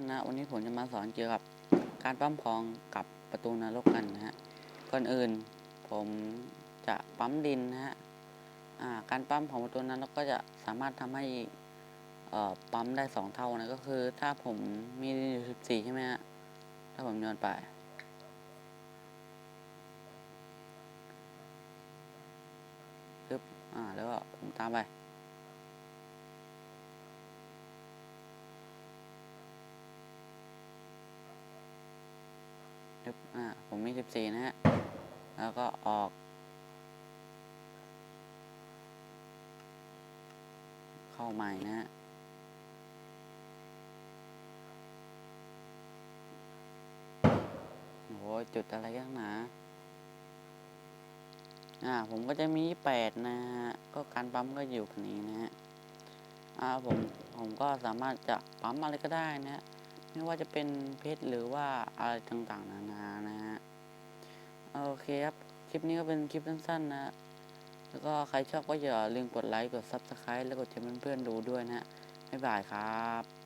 านนะ วันนี้ผมจะมาสอนเกี่ยวกับการปั๊มพองกับประตูนรกกันนะฮะ ก่อนอื่นผมจะปั๊มดินนะฮะการปั๊มของประตูนรกก็จะสามารถทำให้ปั๊มได้สองเท่านะ ก็คือถ้าผมมีดินอยู่สิบสี่ใช่ไหมฮะ ถ้าผมโยนไป ปึ๊บ อ่า แล้วก็ผมตามไป ปึ๊บอ่าผมมีสิบสี่นะฮะ แล้วก็ออก เข้าใหม่นะฮะโอ้จุดอะไรกันหนาอ่าผมก็จะมีแปดนะฮะ ก็การปั๊มก็อยู่คันนี้นะฮะ อ่าผมผมก็สามารถจะปั๊มอะไรก็ได้นะฮะ ไม่ว่าจะเป็นเพชรหรือว่าอะไรต่างๆ นานานะฮะโอเคครับ คลิปนี้ก็เป็นคลิปสั้นๆนะแล้วก็ใครชอบก็อย่าลืมกดไลค์กด Subscribe แล้วกดแชร์เพื่อนๆดูด้วยนะฮะบ๊ายบายครับ